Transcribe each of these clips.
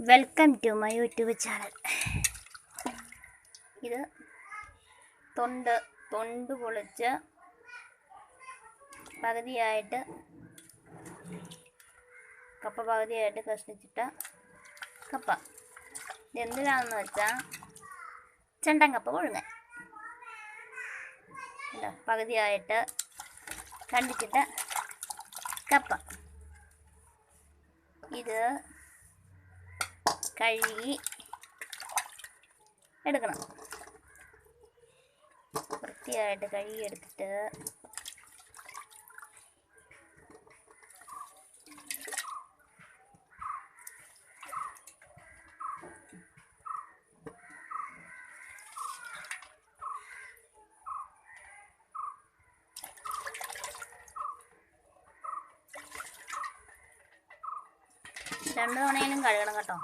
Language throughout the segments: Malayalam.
Welcome to my YouTube channel ഇത് തൊണ്ട് തൊണ്ട് പൊളിച്ച് പകുതിയായിട്ട് കപ്പ പകുതിയായിട്ട് കഷ്ണിച്ചിട്ട കപ്പ. ഇതെന്തിനാണെന്ന് വെച്ചാൽ ചെണ്ടൻ കപ്പ കൊഴുങ്ങൻ ഇതാ പകുതിയായിട്ട് കണ്ടിച്ചിട്ട കപ്പ. ഇത് കഴുകി എടുക്കണം. വൃത്തിയായിട്ട് കഴുകി എടുത്തിട്ട് രണ്ട് തവണയിലും കഴുകണം കേട്ടോ.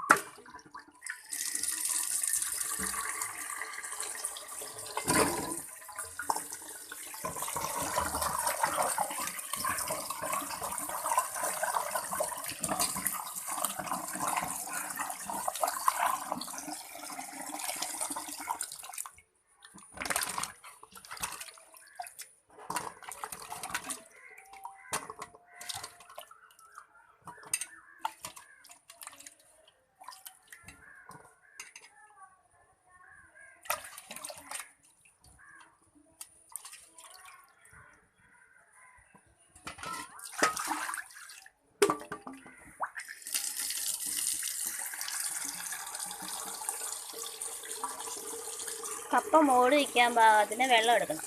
കപ്പ മോട് വയ്ക്കാൻ പാകത്തിന് വെള്ളം എടുക്കണം.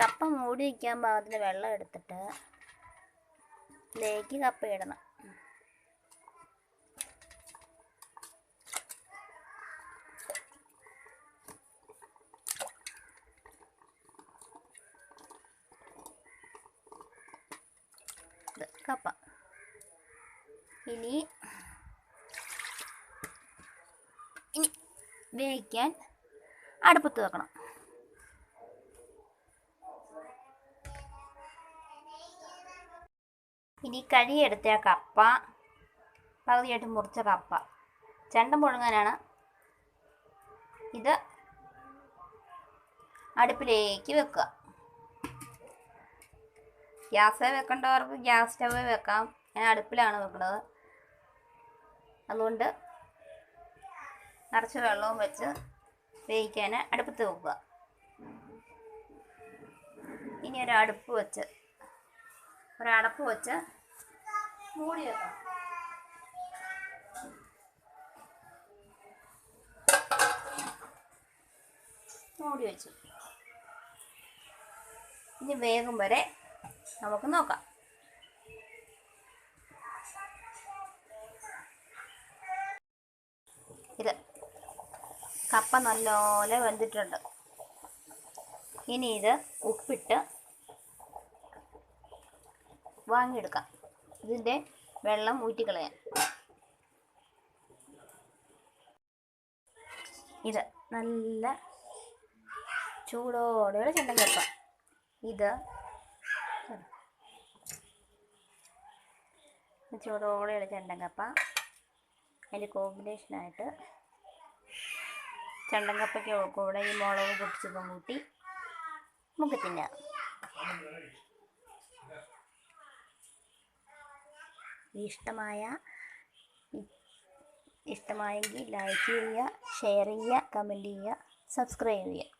കപ്പ മൂടി വയ്ക്കാൻ പാകത്തിന് വെള്ളം എടുത്തിട്ട് ഇതിലേക്ക് കപ്പ ഇടണം. ഇത് കപ്പ. ഇനി ഇനി വേവിക്കാൻ അടുപ്പത്ത് വെക്കണം. ഇനി കഴിയെടുത്ത കപ്പ പകുതിയായിട്ട് മുറിച്ച കപ്പ. ചണ്ടം മുഴങ്ങാനാണ്. ഇത് അടുപ്പിലേക്ക് വെക്കുക. ഗ്യാസ് വെക്കേണ്ടവർക്ക് ഗ്യാസ് സ്റ്റവ് വെക്കാം. ഞാൻ അടുപ്പിലാണ് വെക്കുന്നത് അതുകൊണ്ട് നിറച്ച് വെള്ളവും വെച്ച് വേവിക്കാൻ അടുപ്പത്ത് വെക്കുക. ഇനി ഒരു അടുപ്പ് വെച്ച് ഒരടപ്പ് വെച്ച് മൂടി വെക്കാം. മൂടി വെച്ചു. ഇനി വേഗം വരെ നമുക്ക് നോക്കാം. ഇത് കപ്പ നല്ലപോലെ വെന്തിട്ടുണ്ട്. ഇനി ഇത് ഉപ്പിട്ട് വാങ്ങിയെടുക്കാം. ഇതിന്റെ വെള്ളം ഊറ്റിക്കളയാം. ഇത് നല്ല ചൂടോടെയുള്ള ചെണ്ടൻ കപ്പ. ഇത് ചൂടോടെയുള്ള ചെണ്ടൻ കപ്പ അതിന്റെ കോമ്പിനേഷനായിട്ട് ചെണ്ടൻ കപ്പയ്ക്ക് കൂടെ ഈ മുളക് പൊട്ടിച്ചതും കൂട്ടി നമുക്ക് തിന്നാം. ഇഷ്ടമായ ഇഷ്ടമായെങ്കിൽ ലൈക്ക് ചെയ്യുക ഷെയർ ചെയ്യുക കമന്റ് ചെയ്യുക സബ്സ്ക്രൈബ് ചെയ്യുക.